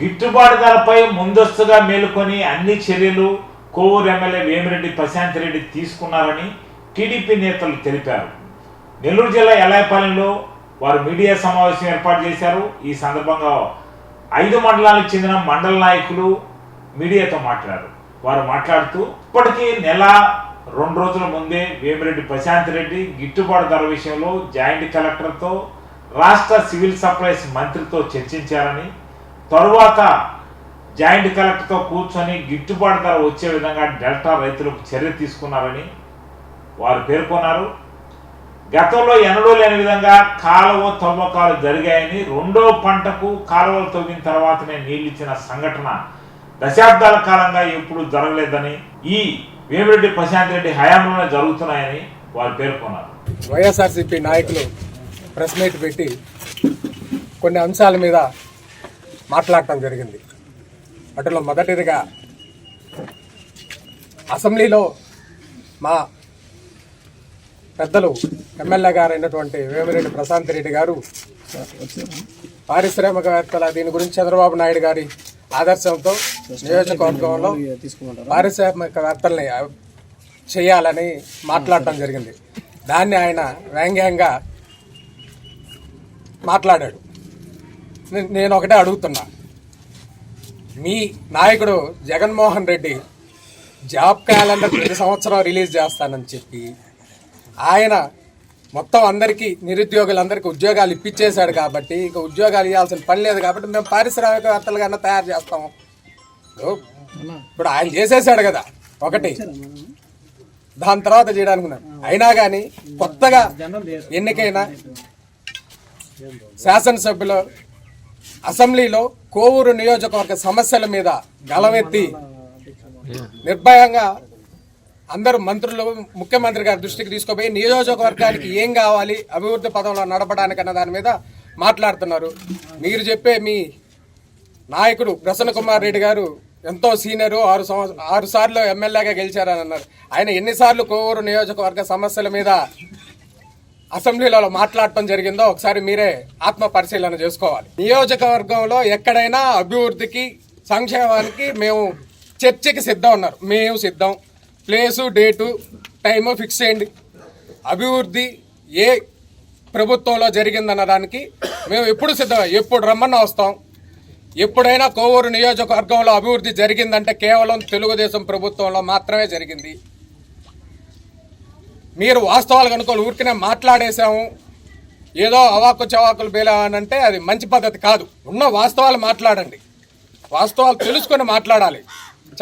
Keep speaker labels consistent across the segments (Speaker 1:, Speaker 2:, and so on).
Speaker 1: గిట్టుబాటు ధరపై ముందస్తుగా మేలుకొని అన్ని చర్యలు కోవూరు ఎమ్మెల్యే వేమిరెడ్డి ప్రశాంత్ రెడ్డి తీసుకున్నారని టీడీపీ నేతలు తెలిపారు. నెల్లూరు జిల్లా ఎలాయపాలెంలో వారు మీడియా సమావేశం ఏర్పాటు చేశారు. ఈ సందర్భంగా ఐదు మండలాలకు చెందిన మండల నాయకులు మీడియాతో మాట్లాడారు. వారు మాట్లాడుతూ ఇప్పటికీ నెల రెండు రోజుల ముందే వేమిరెడ్డి ప్రశాంత్ రెడ్డి గిట్టుబాటు ధర విషయంలో జాయింట్ కలెక్టర్తో రాష్ట్ర సివిల్ సప్లైస్ మంత్రితో చర్చించారని తరువాత జాయింట్ కలెక్టర్తో కూర్చొని గిట్టుబాటు ధర వచ్చే విధంగా డెల్టా రైతులకు చర్య తీసుకున్నారని వారు పేర్కొన్నారు. గతంలో ఎన్నడూ లేని విధంగా కాలువ తవ్వకాలు జరిగాయని రెండో పంటకు కాలువలు తవ్విన తర్వాతనే నీళ్ళిచ్చిన సంఘటన దశాబ్దాల కాలంగా ఎప్పుడు జరగలేదని ఈ వేమిరెడ్డి ప్రశాంత్ రెడ్డి హయాంలోనే జరుగుతున్నాయని వారు పేర్కొన్నారు.
Speaker 2: వైఎస్ఆర్సీపీ నాయకులు ప్రెస్ మీట్ పెట్టి కొన్ని అంశాల మీద మాట్లాడటం జరిగింది. వాటిలో మొదటిదిగా అసెంబ్లీలో మా పెద్దలు ఎమ్మెల్యే గారు అయినటువంటి వేమిరెడ్డి ప్రశాంత్ రెడ్డి గారు పారిశ్రామికవేత్తల దీని గురించి చంద్రబాబు నాయుడు గారి ఆదర్శంతో నియోజకవర్గంలో పారిశ్రామికవేత్తల్ని చేయాలని మాట్లాడటం జరిగింది. దాన్ని ఆయన వ్యంగ్యంగా మాట్లాడాడు. నేను ఒకటే అడుగుతున్నా. మీ నాయకుడు జగన్మోహన్ రెడ్డి జాబ్ క్యాలెండర్ ప్రతి సంవత్సరం రిలీజ్ చేస్తానని చెప్పి ఆయన మొత్తం అందరికీ నిరుద్యోగులందరికీ ఉద్యోగాలు ఇప్పించేశాడు కాబట్టి ఇక ఉద్యోగాలు ఇవ్వాల్సిన పని లేదు కాబట్టి మేము పారిశ్రామికవేత్తలుగా తయారు చేస్తాము. ఇప్పుడు- ఇప్పుడు ఆయన చేసేసాడు కదా ఒకటి. దాని తర్వాత చేయడానికి అయినా కానీ కొత్తగా ఎన్నికైన శాసనసభ్యులు అసెంబ్లీలో కోవూరు నియోజకవర్గ సమస్యల మీద గలమెత్తి నిర్భయంగా అందరూ మంత్రులు ముఖ్యమంత్రి గారి దృష్టికి తీసుకుపోయి నియోజకవర్గానికి ఏం కావాలి అభివృద్ధి పదంలో నడపడానికి అన్న దాని మీద మాట్లాడుతున్నారు. మీరు చెప్పే మీ నాయకుడు ప్రసన్న కుమార్ రెడ్డి గారు ఎంతో సీనియరు ఆరు సంవత్సరం ఆరు సార్లు ఎమ్మెల్యేగా గెలిచారని అన్నారు. ఆయన ఎన్నిసార్లు కోవూరు నియోజకవర్గ సమస్యల మీద అసెంబ్లీలో మాట్లాడటం జరిగిందో ఒకసారి మీరే ఆత్మ పరిశీలన చేసుకోవాలి. నియోజకవర్గంలో ఎక్కడైనా అభివృద్ధికి సంక్షేమానికి మేము చర్చకి సిద్ధం ఉన్నారు. మేము సిద్ధం. ప్లేసు డేటు టైము ఫిక్స్ చేయండి. అభివృద్ధి ఏ ప్రభుత్వంలో జరిగిందన్న దానికి మేము ఎప్పుడు సిద్ధం ఎప్పుడు రమ్మన్నా వస్తాం. ఎప్పుడైనా కోవూరు నియోజకవర్గంలో అభివృద్ధి జరిగిందంటే కేవలం తెలుగుదేశం ప్రభుత్వంలో మాత్రమే జరిగింది. మీరు వాస్తవాలు కనుకోలు ఊరికనే మాట్లాడేశాము. ఏదో అవాకు చవాకులు బేలానంటే అది మంచి పద్ధతి కాదు. ఉన్న వాస్తవాలు మాట్లాడండి. వాస్తవాలు తెలుసుకొని మాట్లాడాలి.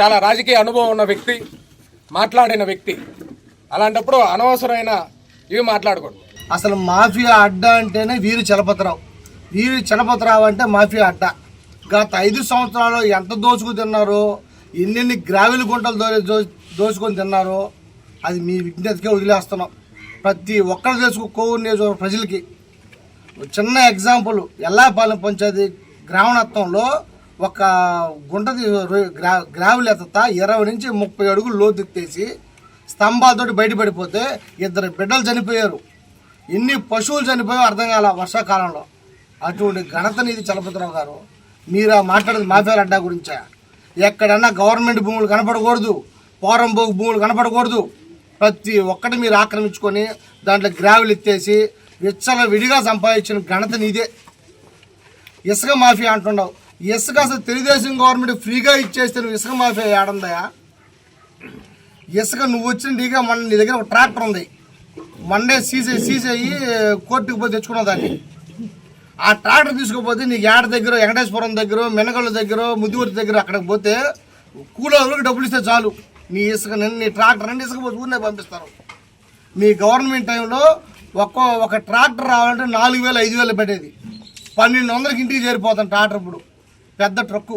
Speaker 2: చాలా రాజకీయ అనుభవం ఉన్న వ్యక్తి మాట్లాడిన వ్యక్తి. అలాంటప్పుడు అనవసరమైన ఇవి మాట్లాడకూడదు.
Speaker 3: అసలు మాఫియా అడ్డా అంటేనే వీరు చలపతిరావు. వీరు చలపతిరావు అంటే మాఫియా అడ్డా. గత ఐదు సంవత్సరాలు ఎంత దోచుకు తిన్నారో ఎన్నెన్ని గ్రావెల్ గుంటలు దో- దోచుకొని తిన్నారో అది మీ విజ్ఞతకే వదిలేస్తున్నాం. ప్రతి ఒక్కరు తెలుసుకో కోవూరు నియోజకవర్గ ప్రజలకి. చిన్న ఎగ్జాంపుల్ ఎల్లాపాలెం పంచాయతీ గ్రామణత్వంలో ఒక గుంట తీ- గ్రా ఇరవై నుంచి ముప్పై అడుగులు లోతు ఎత్తేసి స్తంభాలతోటి బయటపడిపోతే ఇద్దరు బిడ్డలు చనిపోయారు. ఎన్ని పశువులు చనిపోయాయో అర్థం కాల వర్షాకాలంలో. అటువంటి ఘనతనిది చలపతిరావు గారు. మీరు మాట్లాడేది మాఫియాల అడ్డా గురించా? ఎక్కడన్నా గవర్నమెంట్ భూములు కనపడకూడదు. పోరంబోగు భూములు కనపడకూడదు. ప్రతి ఒక్కటి మీరు ఆక్రమించుకొని దాంట్లో గ్రావెల్ ఎత్తేసి విచ్చల విడిగా సంపాదించిన ఘనత నీదే. ఇసుక మాఫియా అంటున్నావు. ఇసుక అసలు తెలుగుదేశం గవర్నమెంట్ ఫ్రీగా ఇచ్చేస్తే నువ్వు ఇసుక మాఫియా ఏడందయా ఇసుక నువ్వు వచ్చిన నీగా మన నీ దగ్గర ఒక ట్రాక్టర్ ఉంది. మండే సీసే సీజ్ అయ్యి కోర్టుకు పోయి తెచ్చుకున్నావు దాన్ని. ఆ ట్రాక్టర్ తీసుకుపోతే నీకు ఏడ దగ్గర వెంకటేశ్వరం దగ్గర మెనగళ్ళ దగ్గర ముదిగురి దగ్గర అక్కడికి పోతే కూలోళ్ళకి డబ్బులు ఇస్తే చాలు. నీ ఇసుక నీ ట్రాక్టర్ రెండు ఇసుక పోతే ఊరినే పంపిస్తారు. మీ గవర్నమెంట్ టైంలో ఒక్కో ఒక ట్రాక్టర్ రావాలంటే నాలుగు వేలు ఐదు వేలు పెట్టేది పన్నెండు వందలకి ఇంటికి చేరిపోతాం ట్రాక్టర్ ఇప్పుడు. పెద్ద ట్రక్కు.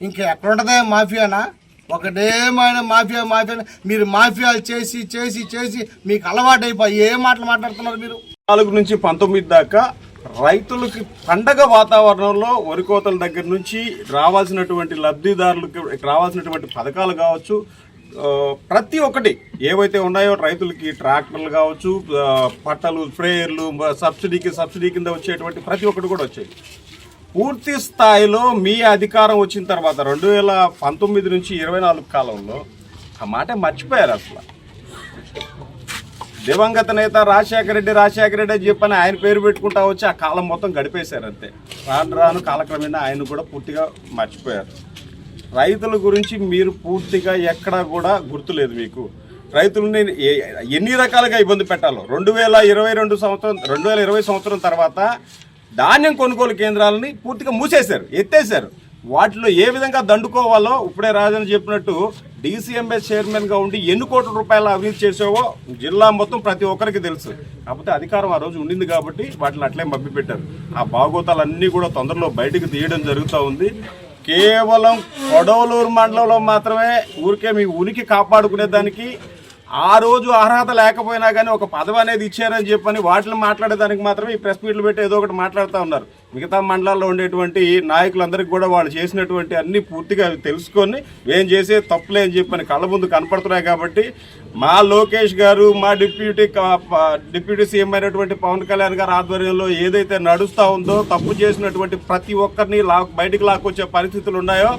Speaker 3: ఇంకా ఎక్కడుంటుందే మాఫియానా? ఒకటేమైన మాఫియా మాఫియా మీరు మాఫియాలు చేసి చేసి చేసి మీకు అలవాటు అయిపోయి ఏ మాటలు మాట్లాడుతున్నారు మీరు?
Speaker 4: నాలుగు నుంచి పంతొమ్మిది దాకా రైతులకి పండగ వాతావరణంలో వరి కోతల దగ్గర నుంచి రావాల్సినటువంటి లబ్ధిదారులకు రావాల్సినటువంటి పథకాలు కావచ్చు ప్రతి ఒక్కటి ఏవైతే ఉన్నాయో రైతులకి ట్రాక్టర్లు కావచ్చు పట్టలు స్ప్రేయర్లు సబ్సిడీకి సబ్సిడీ కింద వచ్చేటువంటి ప్రతి ఒక్కటి కూడా వచ్చాయి. పూర్తి స్థాయిలో మీ అధికారం వచ్చిన తర్వాత రెండు వేల పంతొమ్మిది నుంచి ఇరవై నాలుగు కాలంలో ఆ మాట మర్చిపోయారు అసలు. దివంగత నేత రాజశేఖర రెడ్డి రాజశేఖర రెడ్డి అని చెప్పని ఆయన పేరు పెట్టుకుంటా వచ్చి ఆ కాలం మొత్తం గడిపేశారు అంతే. రాను రాను కాలక్రమేణా ఆయన కూడా పూర్తిగా మర్చిపోయారు. రైతుల గురించి మీరు పూర్తిగా ఎక్కడా కూడా గుర్తులేదు మీకు. రైతులని ఎన్ని రకాలుగా ఇబ్బంది పెట్టాలో. రెండు వేల ఇరవై రెండు సంవత్సరం రెండు వేల ఇరవై సంవత్సరం తర్వాత ధాన్యం కొనుగోలు కేంద్రాలని పూర్తిగా మూసేశారు ఎత్తేసారు వాటిలో ఏ విధంగా దండుకోవాలో ఇప్పుడే రాజని చెప్పినట్టు డీసీఎంఎస్ చైర్మన్గా ఉండి ఎన్ని కోట్ల రూపాయలు అవినీతి చేసావో జిల్లా మొత్తం ప్రతి ఒక్కరికి తెలుసు. కాకపోతే అధికారం ఆ రోజు ఉండింది కాబట్టి వాటిని అట్లే మబ్బిపెట్టారు ఆ బాగోతాలన్నీ కూడా తొందరలో బయటకు తీయడం జరుగుతూ ఉంది. కేవలం కొడవలూరు మండలంలో మాత్రమే ఊరికే మీ ఉనికి కాపాడుకునే దానికి ఆ రోజు అర్హత లేకపోయినా కానీ ఒక పదవి అనేది ఇచ్చారని చెప్పని వాటిని మాట్లాడేదానికి మాత్రమే ఈ ప్రెస్ మీట్లు పెట్టి ఏదో ఒకటి మాట్లాడుతూ ఉన్నారు. మిగతా మండలాల్లో ఉండేటువంటి నాయకులందరికీ కూడా వాళ్ళు చేసినటువంటి అన్ని పూర్తిగా తెలుసుకొని మేము చేసే తప్పులే అని చెప్పని కళ్ళ ముందు కనపడుతున్నాయి కాబట్టి మా లోకేష్ గారు మా డిప్యూటీ డిప్యూటీ సీఎం అయినటువంటి పవన్ కళ్యాణ్ గారు ఆధ్వర్యంలో ఏదైతే నడుస్తూ ఉందో తప్పు చేసినటువంటి ప్రతి ఒక్కరిని లా బయటికి లాక్కొచ్చే పరిస్థితులు ఉన్నాయో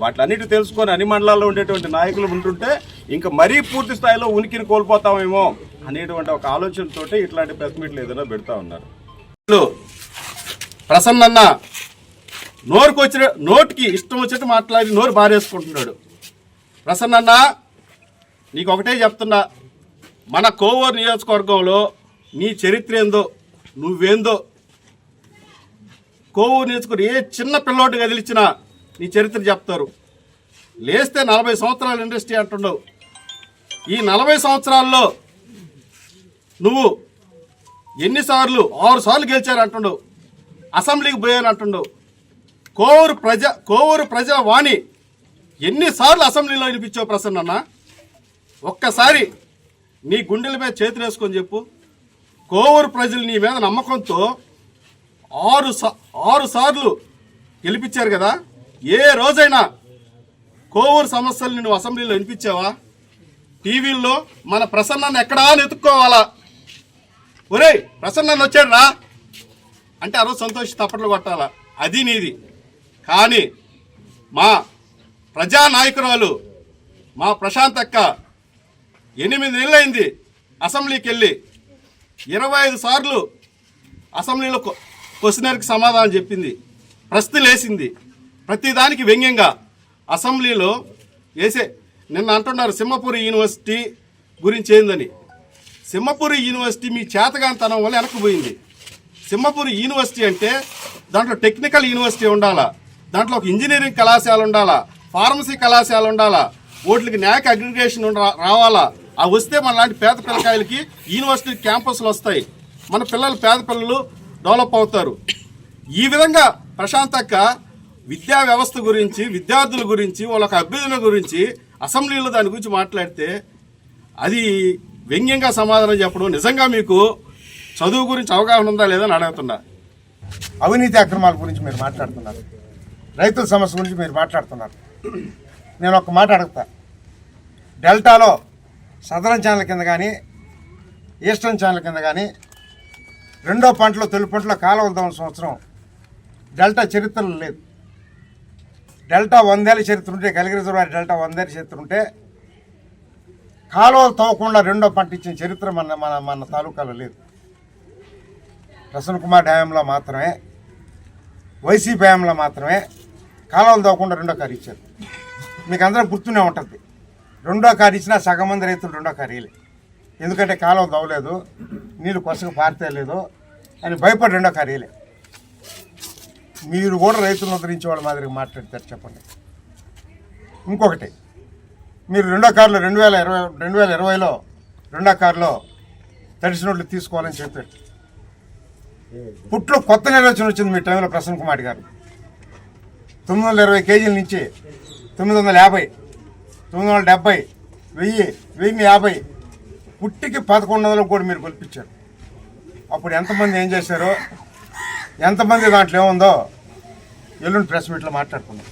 Speaker 4: వాటిలన్నిటి తెలుసుకొని అన్ని మండలాల్లో ఉండేటువంటి నాయకులు ఉంటుంటే ఇంకా మరీ పూర్తి స్థాయిలో ఉనికిని కోల్పోతామేమో అనేటువంటి ఒక ఆలోచనతోటి ఇట్లాంటి ప్రెస్ మీట్లు ఏదైనా పెడతా ఉన్నారు. ప్రసన్నన్న నోరుకు వచ్చిన నోటికి ఇష్టం వచ్చినట్టు మాట్లాడి నోరు బారేసుకుంటున్నాడు. ప్రసన్నన్న నీకు ఒకటే చెప్తున్నా మన కోవూరు నియోజకవర్గంలో నీ చరిత్ర ఏందో నువ్వేందో కోవూరు నియోజకవర్గం ఏ చిన్న పిల్లోటి కదిలిచ్చినా నీ చరిత్ర చెప్తారు. లేస్తే నలభై సంవత్సరాల ఇండస్ట్రీ అంటున్నావు. ఈ నలభై సంవత్సరాల్లో నువ్వు ఎన్నిసార్లు ఆరు సార్లు గెలిచారు అంటుండవు అసెంబ్లీకి పోయాను అంటుండవు కోవూరు ప్రజ కోవూరు ప్రజా వాణి ఎన్నిసార్లు అసెంబ్లీలో వినిపించావు ప్రసన్న ఒక్కసారి నీ గుండెల మీద చేతులు వేసుకొని చెప్పు. కోవూరు ప్రజలు నీ మీద నమ్మకంతో ఆరు సా ఆరు సార్లు గెలిపించారు కదా? ఏ రోజైనా కోవూరు సమస్యలు నువ్వు అసెంబ్లీలో వినిపించావా? టీవీల్లో మన ప్రసన్నాన్ని ఎక్కడా వెతుక్కోవాలా? ఒరే ఒరేయ్ వచ్చాడు రా అంటే ఆ రోజు సంతోషి తప్పట్లు కొట్టాలా? అది నీది. కానీ మా ప్రజా నాయకురాలు మా ప్రశాంత్ అక్క ఎనిమిది నెలలైంది అసెంబ్లీకి వెళ్ళి ఇరవై ఐదు సార్లు అసెంబ్లీలో క్వశ్చనర్కి సమాధానం చెప్పింది. ప్రశ్నలు వేసింది ప్రతిదానికి వ్యంగ్యంగా అసెంబ్లీలో వేసే నిన్న అంటున్నారు సింహపురి యూనివర్సిటీ గురించి ఏందని. సింహపురి యూనివర్సిటీ మీ చేతగానితనం వల్ల వెనక్కిపోయింది సింహపురి యూనివర్సిటీ అంటే దాంట్లో టెక్నికల్ యూనివర్సిటీ ఉండాలా? దాంట్లో ఒక ఇంజనీరింగ్ కళాశాల ఉండాలా? ఫార్మసీ కళాశాల ఉండాలా? ఓట్లకి న్యాక్ అగ్రిగేషన్ ఉండ- రావాలా? అవి వస్తే మన లాంటి పేద పిల్లకాయలకి యూనివర్సిటీ క్యాంపస్లు వస్తాయి. మన పిల్లలు పేద పిల్లలు డెవలప్ అవుతారు. ఈ విధంగా ప్రశాంత్ అక్క విద్యా వ్యవస్థ గురించి విద్యార్థుల గురించి వాళ్ళ అభ్యర్థుల గురించి అసెంబ్లీలో దాని గురించి మాట్లాడితే అది వ్యంగ్యంగా సమాధానం చెప్పడం నిజంగా మీకు చదువు గురించి అవగాహన ఉందా లేదని అడుగుతున్నా.
Speaker 5: అవినీతి అక్రమాల గురించి మీరు మాట్లాడుతున్నారు. రైతుల సమస్య గురించి మీరు మాట్లాడుతున్నారు. నేను ఒక మాట అడుగుతా. డెల్టాలో సదరన్ ఛానల్ కింద కానీ ఈస్టర్న్ ఛానల్ కింద కానీ రెండో పంటలో తొలి పంటలో కాలువలు తవ్వడం సంవత్సరం డెల్టా చరిత్రలు లేదు. డెల్టా వందేళ్ళ చరిత్ర ఉంటే కలిగి డెల్టా వందేళ్ళ చరిత్ర ఉంటే కాలువలు తవ్వకుండా రెండో పంట ఇచ్చిన చరిత్ర మన మన మన తాలూకాలో లేదు. ప్రసన్న కుమార్ డ్యాంలో మాత్రమే వైసీ డ్యాంలో మాత్రమే కాలువలు తవ్వకుండా రెండో కారు ఇచ్చారు. మీకు అందరం గుర్తునే ఉంటుంది. రెండో కారు ఇచ్చినా సగం మంది రైతులు రెండో కారు వేయలే ఎందుకంటే కాలువ తవ్వలేదు నీళ్ళు కొసగా పారితేలేదు అని భయపడి రెండో కారు వేయలే మీరు కూడా రైతులను ఉద్ధరించే వాళ్ళ మాదిరిగా మాట్లాడతారు చెప్పండి. ఇంకొకటి మీరు రెండో కారులో రెండు వేల ఇరవై రెండు వేల ఇరవైలో రెండో కారులో తడిసినోట్లు తీసుకోవాలని చెప్పారు. పుట్లో కొత్త నిర్వచనం వచ్చింది మీ టైంలో ప్రసన్న కుమార్ గారు. తొమ్మిది వందల ఇరవై కేజీల నుంచి తొమ్మిది వందల యాభై తొమ్మిది వందల డెబ్బై వెయ్యి వెయ్యి యాభై పుట్టికి పదకొండు వందలకు కూడా మీరు కల్పించారు అప్పుడు ఎంతమంది ఏం చేశారో? ఎంతమంది దాంట్లో ఏముందో? ఎల్లుండి ప్రెస్ మీట్లో మాట్లాడుకున్నాం